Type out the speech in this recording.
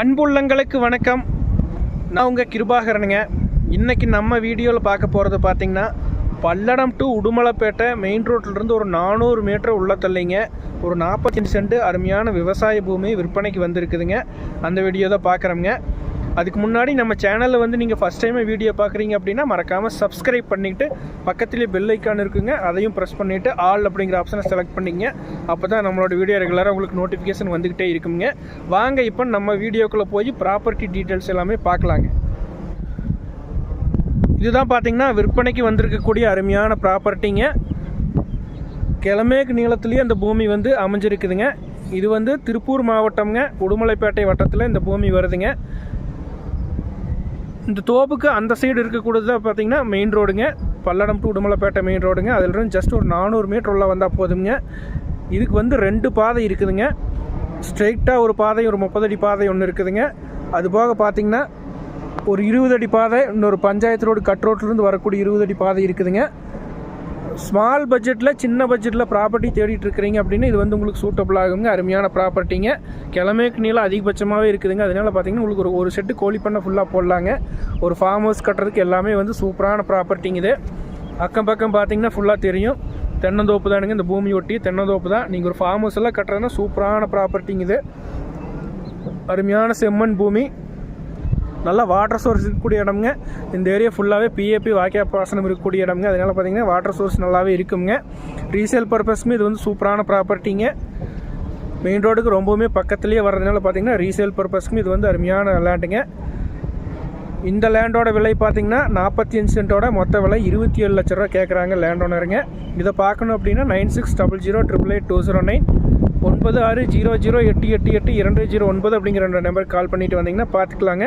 அன்புள்ளங்களுக்கு வணக்கம். நான் உங்கள் கிருபாகரனுங்க. இன்றைக்கி நம்ம வீடியோவில் பார்க்க போகிறது பார்த்திங்கன்னா பல்லடம் டு உடுமலைப்பேட்டை மெயின் ரோட்டிலிருந்து ஒரு நானூறு மீட்டர் உள்ள தள்ளிங்க. ஒரு நாற்பத்தஞ்சு சென்ட் அருமையான விவசாய பூமி விற்பனைக்கு வந்திருக்குதுங்க. அந்த வீடியோ தான் பார்க்குறோங்க அதுக்கு முன்னாடி நம்ம சேனலில் வந்து நீங்கள் ஃபஸ்ட் டைம் வீடியோ பார்க்குறீங்க அப்படின்னா மறக்காமல் சப்ஸ்கிரைப் பண்ணிவிட்டு பக்கத்துலேயே பெல் ஐக்கான் இருக்குங்க. அதையும் ப்ரெஸ் பண்ணிவிட்டு ஆல் அப்படிங்கிற ஆப்ஷனை செலக்ட் பண்ணிங்க. அப்போ தான் நம்மளோட வீடியோ ரெகுலராக உங்களுக்கு நோட்டிஃபிகேஷன் வந்துக்கிட்டே இருக்குங்க. வாங்க இப்போ நம்ம வீடியோக்குள்ளே போய் ப்ராப்பர்ட்டி டீட்டெயில்ஸ் எல்லாமே பார்க்கலாங்க. இதுதான் பார்த்தீங்கன்னா விற்பனைக்கு வந்திருக்கக்கூடிய அருமையான ப்ராப்பர்ட்டிங்க கிழமேக்கு நீளத்துலேயே அந்த பூமி வந்து அமைஞ்சிருக்குதுங்க. இது வந்து திருப்பூர் மாவட்டம்ங்க. உடுமலைப்பேட்டை வட்டத்தில் இந்த பூமி வருதுங்க. இந்த தோப்புக்கு அந்த சைடு இருக்கக்கூடியது தான் பார்த்தீங்கன்னா மெயின் ரோடுங்க பல்லடம் டு உடுமலைப்பேட்டை மெயின் ரோடுங்க அதிலிருந்து ஜஸ்ட் ஒரு நானூறு மீட்டர் உள்ள வந்தால் போதுங்க இதுக்கு வந்து ரெண்டு பாதை இருக்குதுங்க. ஸ்ட்ரெயிட்டாக ஒரு பாதை ஒரு முப்பது அடி பாதை ஒன்று இருக்குதுங்க. அது போக பார்த்தீங்கன்னா ஒரு இருபது அடி பாதை இன்னொரு பஞ்சாயத்து ரோடு கட் ரோட்லேருந்து வரக்கூடிய இருபது அடி பாதை இருக்குதுங்க. ஸ்மால் பட்ஜெட்டில் சின்ன பட்ஜெட்டில் ப்ராப்பர்ட்டி தேடிட்டு இருக்கிறீங்க அப்படின்னு இது வந்து உங்களுக்கு சூட்டபிள் ஆகுங்க. அருமையான ப்ராப்பர்ட்டிங்க கிழமைக்கு நீளம் அதிகபட்சமாகவே இருக்குதுங்க. அதனால பார்த்தீங்கன்னா உங்களுக்கு ஒரு ஒரு செட்டு கோழி பண்ணை ஃபுல்லாக போடலாங்க. ஒரு ஃபார்ம் ஹவுஸ் கட்டுறதுக்கு எல்லாமே வந்து சூப்பரான ப்ராப்பர்ட்டிங்க இது. அக்கம் பக்கம் பார்த்தீங்கன்னா ஃபுல்லாக தெரியும். தென்னந்தோப்பு தானுங்க. இந்த பூமி ஒட்டி தென்னந்தோப்பு தான். நீங்கள் ஒரு ஃபார்ம் ஹவுஸ் எல்லாம் கட்டுறதுனா சூப்பரான ப்ராப்பர்ட்டிங்க இது. அருமையான செம்மண் பூமி. நல்லா வாட்டர் சோர்ஸ் இருக்கக்கூடிய இடம்ங்க. இந்த ஏரியா ஃபுல்லாகவே பிஏபி வாக்கியா பாசனம் இருக்கக்கூடிய இடம்ங்க. அதனால் பார்த்தீங்கன்னா வாட்டர் சோர்ஸ் நல்லாவே இருக்குங்க. ரீசேல் பர்பஸ்மே இது வந்து சூப்பரான ப்ராப்பர்ட்டிங்க மெயின் ரோடுக்கு ரொம்பவுமே பக்கத்துலேயே வர்றதுனால பார்த்தீங்கன்னா ரீசேல் பர்பஸ்க்கு இது வந்து அருமையான லேண்டுங்க இந்த லேண்டோட விலை பார்த்தீங்கன்னா நாற்பத்தி அஞ்சு சென்ட்டோட மொத்த விலை இருபத்தி ஏழு லட்ச ரூபா கேட்குறாங்க லேண்ட் ஓனருங்க இதை பார்க்கணும் அப்படின்னா nine six double zero triple eight two zero nine ஒன்பது ஆறு ஜீரோ ஜீரோ எட்டு எட்டு எட்டு இரண்டு ஜீரோ ஒன்பது அப்படிங்கிற ரெண்டு நம்பருக்கு கால் பண்ணிவிட்டு வந்தீங்கன்னா பார்த்துக்கலாங்க